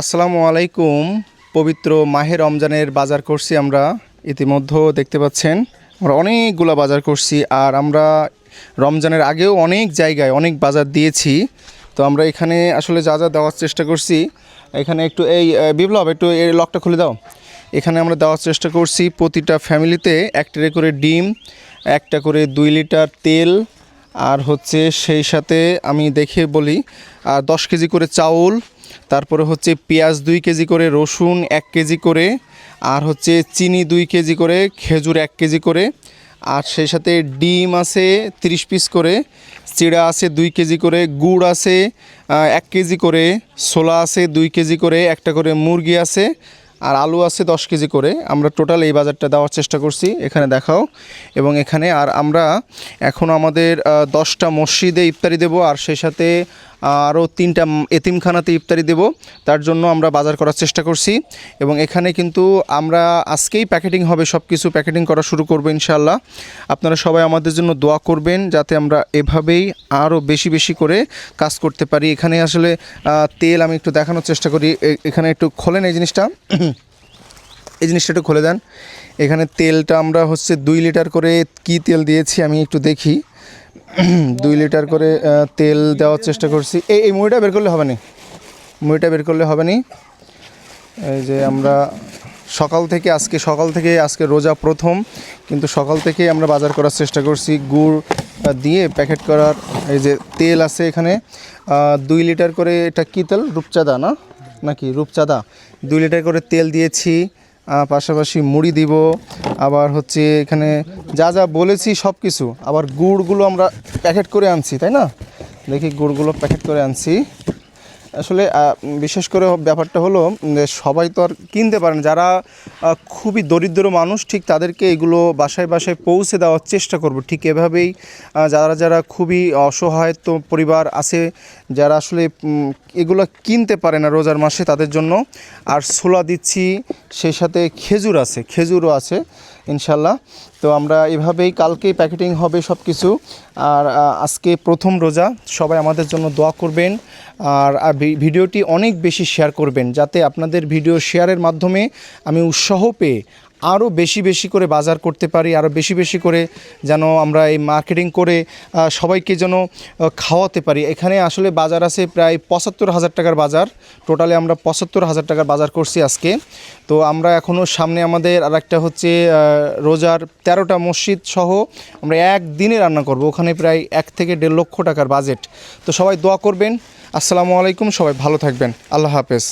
আসসালামু আলাইকুম, পবিত্র মাহে রমজানের বাজার করছি আমরা। ইতিমধ্যে দেখতে পাচ্ছেন, আমরা অনেকগুলো বাজার করছি আর আমরা রমজানের আগেও অনেক জায়গায় অনেক বাজার দিয়েছি। তো আমরা এখানে আসলে যা যা দেওয়ার চেষ্টা করছি, এখানে একটু এই বিপ্লব, একটু এই লকটা খুলে দাও। এখানে আমরা দেওয়ার চেষ্টা করছি প্রতিটা ফ্যামিলিতে একটা করে ডিম, একটা করে দুই লিটার তেল আর হচ্ছে সেই সাথে আমি দেখে বলি আর দশ কেজি করে চাউল, তারপরে হচ্ছে পেঁয়াজ দুই কেজি করে, রসুন এক কেজি করে, আর হচ্ছে চিনি দুই কেজি করে, খেজুর এক কেজি করে, আর সেই সাথে ডিম আছে তিরিশ পিস করে, চিড়া আছে দুই কেজি করে, গুড় আছে এক কেজি করে, ছোলা আছে দুই কেজি করে, একটা করে মুরগি আছে আর আলু আছে দশ কেজি করে। আমরা টোটাল এই বাজারটা দেওয়ার চেষ্টা করছি, এখানে দেখাও। এবং এখানে আর আমরা এখন আমাদের দশটা মসজিদে ইফতারি দেব, আর সেই সাথে আরও তিনটা এতিমখানাতে ইফতারি দেব। তার জন্য আমরা বাজার করার চেষ্টা করছি এবং এখানে কিন্তু আমরা আজকেই প্যাকেটিং হবে সব কিছু প্যাকেটিং করা শুরু করব ইনশাল্লাহ আপনারা সবাই আমাদের জন্য দোয়া করবেন যাতে আমরা এভাবেই আরও বেশি বেশি করে কাজ করতে পারি। এখানে আসলে তেল আমি একটু দেখানোর চেষ্টা করি। এখানে একটু খোলেন এই জিনিসটা। এই জিনিসটা একটু খুলে দেন। এখানে তেলটা আমরা হচ্ছে দুই লিটার করে কি তেল দিয়েছি আমি একটু দেখি। দুই লিটার করে তেল দেওয়ার চেষ্টা করছি। এই এই মুড়িটা বের করলে হবে না? মুড়িটা বের করলে হবে না? এই যে আমরা সকাল থেকে, আজকে সকাল থেকে, আজকে রোজা প্রথম, কিন্তু সকাল থেকে আমরা বাজার করার চেষ্টা করছি গুড় দিয়ে প্যাকেট করার এই যে তেল আছে এখানে। দুই লিটার করে এটা কী তেল? রূপচাঁদা না? নাকি রূপচাঁদা? দুই লিটার করে তেল দিয়েছি। পাশাপাশি মুড়ি দিব। আবার হচ্ছে এখানে যা যা বলেছি সব কিছু আবার গুড়গুলো আমরা প্যাকেট করে আনছি, তাই না? দেখি গুড়গুলো প্যাকেট করে আনছি। আসলে বিশেষ করে ব্যাপারটা হলো সবাই তো আর কিনতে পারেন যারা খুবই দরিদ্র মানুষ, ঠিক তাদেরকে এগুলো বাসায় বাসায় পৌঁছে দেওয়ার চেষ্টা করব। ঠিক এভাবেই যারা যারা খুবই অসহায় তো পরিবার আছে, যারা আসলে এগুলো কিনতে পারে না রোজার মাসে তাদের জন্য। আর ছোলা দিচ্ছি, সেই সাথে খেজুর আছে, খেজুরও আছে। ইনশাল্লাহ। তো আমরা এভাবেই কালকেই প্যাকেটিং হবে সব কিছু আর আজকে প্রথম রোজা, সবাই আমাদের জন্য দোয়া করবেন। আর ভিডিওটি অনেক বেশি শেয়ার করবেন, যাতে আপনাদের ভিডিও শেয়ারের মাধ্যমে আমি উৎসাহ পেয়ে আরও বেশি বেশি করে বাজার করতে পারি আরও বেশি বেশি করে যেন আমরা এই মার্কেটিং করে সবাইকে যেন খাওয়াতে পারি। এখানে আসলে বাজার আছে প্রায় পঁচাত্তর হাজার টাকার বাজার। টোটালে আমরা পঁচাত্তর হাজার টাকার বাজার করছি আজকে। তো আমরা এখনও সামনে আমাদের আর একটা হচ্ছে রোজার তেরোটা মসজিদ সহ আমরা একদিনে রান্না করব। ওখানে প্রায় এক থেকে দেড় লক্ষ টাকার বাজেট তো সবাই দোয়া করবেন। আসসালামু আলাইকুম, সবাই ভালো থাকবেন। আল্লাহ হাফেজ।